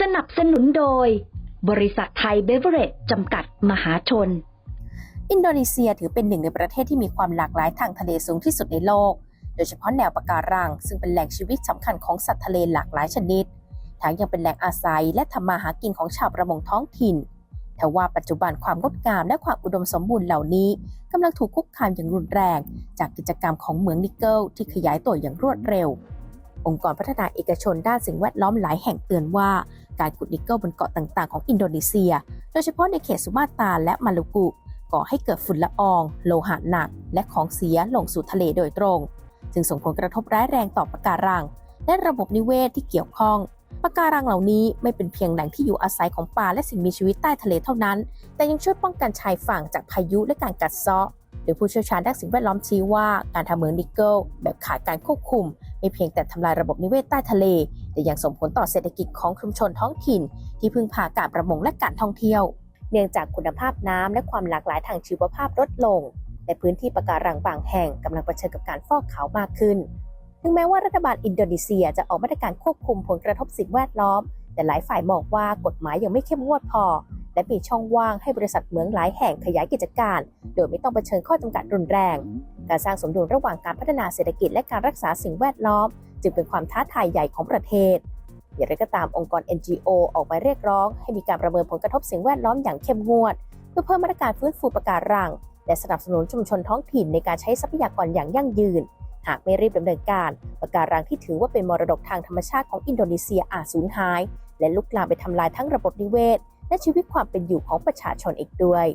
สนับสนุนโดย บริษัทไทยเบเวอเรจจำกัดมหาชน อินโดนีเซียถือเป็นหนึ่งในประเทศที่มีความหลากหลายทางทะเลสูงที่สุดในโลก โดยเฉพาะแนวปะการัง ซึ่งเป็นแหล่งชีวิตสำคัญของสัตว์ทะเลหลากหลายชนิด ทั้งยังเป็นแหล่งอาศัยและทำมาหากินของชาวประมงท้องถิ่นแต่ว่าปัจจุบันความงดงามและความอุดมสมบูรณ์เหล่านี้กำลังถูกคุกคามอย่างรุนแรง จากกิจกรรมของเหมืองนิกเกิลที่ขยายตัวอย่างรวดเร็ว องค์กรพัฒนาเอกชนด้านสิ่งแวดล้อมหลายแห่งเตือนว่า การขุดนิกเกิลบนเกาะต่างๆ ของอินโดนีเซีย โดยเฉพาะในเขตสุมาตราและมาลูกุก่อให้เกิดฝุ่นละออง โลหะหนัก และของเสียลงสู่ทะเลโดยตรง จึงส่งผลกระทบร้ายแรงต่อปะการัง และระบบนิเวศที่เกี่ยวข้องปะการังเหล่านี้ไม่เป็นเพียงแหล่งที่อยู่อาศัยของปลาและสิ่งมีชีวิตใต้ทะเลเท่านั้น แต่ยังช่วยป้องกันชายฝั่งจากพายุและการกัดเซาะ โดยผู้เชี่ยวชาญด้านสิ่งแวดล้อมชี้ว่าการทำเหมืองนิกเกิลแบบขาดการควบคุม ไม่เพียงแต่ทำลายระบบนิเวศใต้ทะเล แต่ยังส่งผลต่อเศรษฐกิจของชุมชนท้องถิ่น ที่พึ่งพาการประมงและการท่องเที่ยว เนื่องจากคุณภาพน้ำและความหลากหลายทางชีวภาพลดลงและพื้นที่ปะการังบางแห่งกำลังเผชิญกับการฟอกขาวมากขึ้นถึงแม้ว่ารัฐบาลอินโดนีเซียจะออกมาตรการควบคุมผลกระทบสิ่งแวดล้อม แต่หลายฝ่ายมองว่ากฎหมายยังไม่เข้มงวดพอ และมีช่องว่างให้บริษัทเหมืองหลายแห่งขยายกิจการ โดยไม่ต้องเผชิญข้อจำกัดรุนแรง การสร้างสมดุลระหว่างการพัฒนาเศรษฐกิจและการรักษาสิ่งแวดล้อม จึงเป็นความท้าทายใหญ่ของประเทศ อย่างไรก็ตามองค์กร NGO ออกมาเรียกร้อง ให้มีการประเมินผลกระทบสิ่งแวดล้อมอย่างเข้มงวด เพื่อเพิ่มมาตรการฟื้นฟูปะการัง และสนับสนุนชุมชนท้องถิ่นในการใช้ทรัพยากรอย่างยั่งยืน หากไม่รีบดำเนินการปะการังที่ถือว่าเป็นมรดกทางธรรมชาติของอินโดนีเซียอาจสูญหาย และลุกลามไปทำลายทั้งระบบนิเวศ และชีวิตความเป็นอยู่ของประชาชนอีกด้วย